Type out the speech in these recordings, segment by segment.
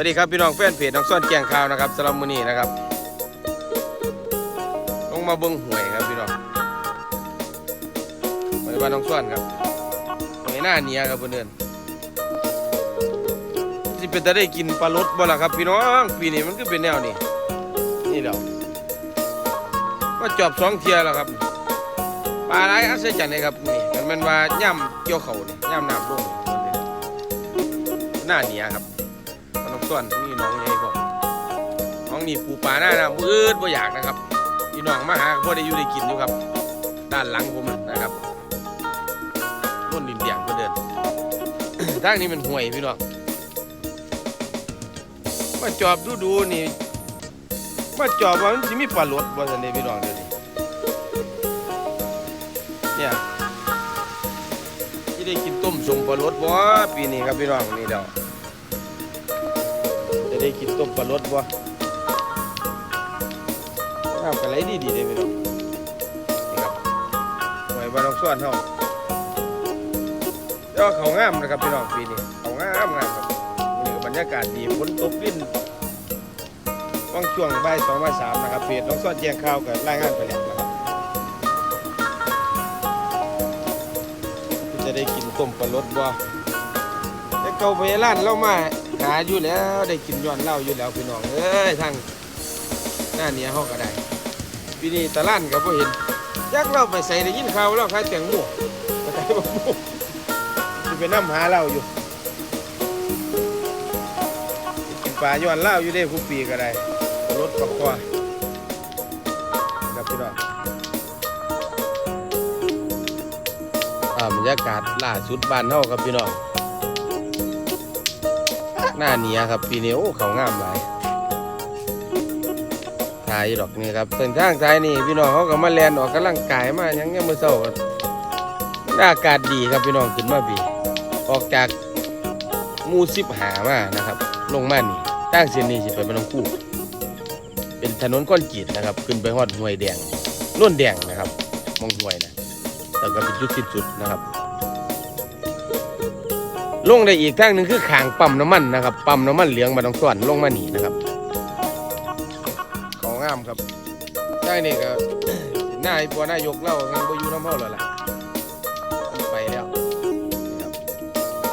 วัสดีครับพี่น้องแฟนเพจน้องซ่อนแกงข่าวนะครับสำหรับมื้อนี้นะครับลงมาเบิ่งหวยครับพี่น้องหวยบ้านน้องซ่อนครับหวยหน้าเนียครับเพื่อนๆสิเป็นจะได้กินปลาลดบ่ล่ะครับ พี่น้องปีนี้มันก็เป็นแนวนี้นี่เดียวมาจอบสองเทียแล้วครับปลาอะไรอัศจรรย์เลยครับนี่มันมันว่าย่ำเกี่ยวเขานี่ย่ำน้ำลงหน้าเนียครับ ส่วนนี่น้องใหญ่ก่อนน้องนี่ปูปลาหน้าน้ำอืดบ่อยากนะครับพี่น้องมาหาพ่อได้อยู่ได้กินอยู่ครับ ด้านหลังผมนะครับต้นดินเดียงก็เดินทางนี้มันห่วยพี่น้องมาจอบดูดูนี่มาจอบว่ามันสิมีปลาลดบ่ทันเด้พี่น้องเดี๋ยวนี้เนี่ยที่ได้กินต้มสมปลาลดบ่ปีนี้ครับพี่น้องนี่เดี๋ยว ได้กินต้มปลาลดบ่น้ำกันไหลดีดีๆเลยพี่น้องนี่ครับหอยบานองส่วนเฮาแต่ว่าเขางามนะครับพี่น้องปีนี้เขางามงามครับนี่บรรยากาศดีฝนตกลิ้นว่างช่วงบ่ายสองบ่ายสามนะครับเพจน้องส่วนแจ้งข่าวกับรายงานไปแล้วนะครับจะได้กินต้มปลาลดบ่แต่เก่าไปร้านเรามาาอยู่แล้วได้กินย้อนเหล้าอยู่แล้วพี่น้องเอ้ยทางหน้าเนี้ยเขาก็ได้ปีนี้ตะล้านก็บ่เห็นยักเราไปใส่ได้ยินข่าวเราขายแตงโมไปขายบักโมจะไปนํหาเราอยู่กินปลาย้อนเหล้าอยู่ได้ผู้ปีก็ได้รถปักคอครับพี่น้องอ่าบรรยากาศล่าสุดบ้านเฮาครับพี่น้อง หน้าเนียครับ ปีนี้โอ้เขางามหลายถ่ายดอกนี่ครับเส้นทางท้ายนี่พี่น้องเขาก็มาแลนออกกำลังกายมายังเงี้ยมือเศร้าอากาศดีครับพี่น้องขึ้นมาบีออกจากมูสิบหามานะครับ ลงมานี่ตั้งเส้นนี้สิไปบ้านน้องคู่ เป็นถนนก้อนกีดนะครับ ขึ้นไปฮอดห้วยแดงโน่นแดงนะครับ มองห้วยนะแล้วก็เป็นจุดสิ้นสุดนะครับ ลงได้อีกทางหนึ่งคือขางปั๊มน้ำมันนะครับปั๊มน้ำมันเหลืองมาต้องส่วนลงมานี่นะครับของงามครับใช่นี่ก็หน้าไอ้ปัวนายกเล่างั้นบ่อยู่น้ำเฮาแล้วล่ะไปแล้วนะครับ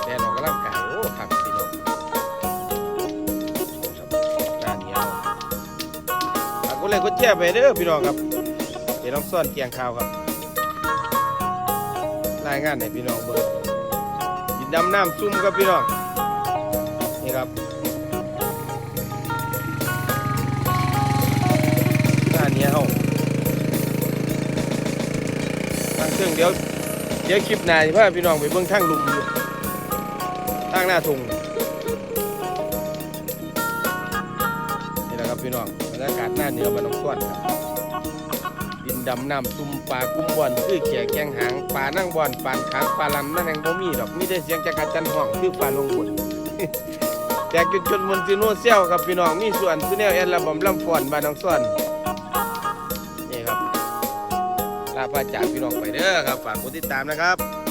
แดนออกกำลังกายโอ้ครังครับด้านเอาฝากกดไลค์กดแชร์ไปเด้อพี่น้องครับเดี๋ยวน้องซ่อนเกียงข่าวครับรายงานให้พี่น้องเบิ่ง นดำน้ำซุ่มครับพี่น้อง นี่ครับหน้าเนี้ยเฮาทางเครื่องเดี๋ยว เดี๋ยวคลิปหน้าสิพาพี่น้องไปเบิ่งทางลุมอยู่ทางหน้าทุ่งนี่แหละครับพี่น้องบรรยากาศหน้าเหนือมันน้องส่นครับ ดำน้ำตุ่มปลากุ้มบอนคือแขกแกงหางปลานั่งบอนปานขางปลาลำนั่นแองบ่มีดอกมีได้เสียงจักรจันห้องคือปลาลงบนแจกจนจนมนติโนเซียวครับพี่น้องมีส่วนคือแนวแอนระบำลำฟอนบ้านน้องส่วนนี่ครับลาพาจากพี่น้องไปเด้อครับฝากกดติดตามนะครับ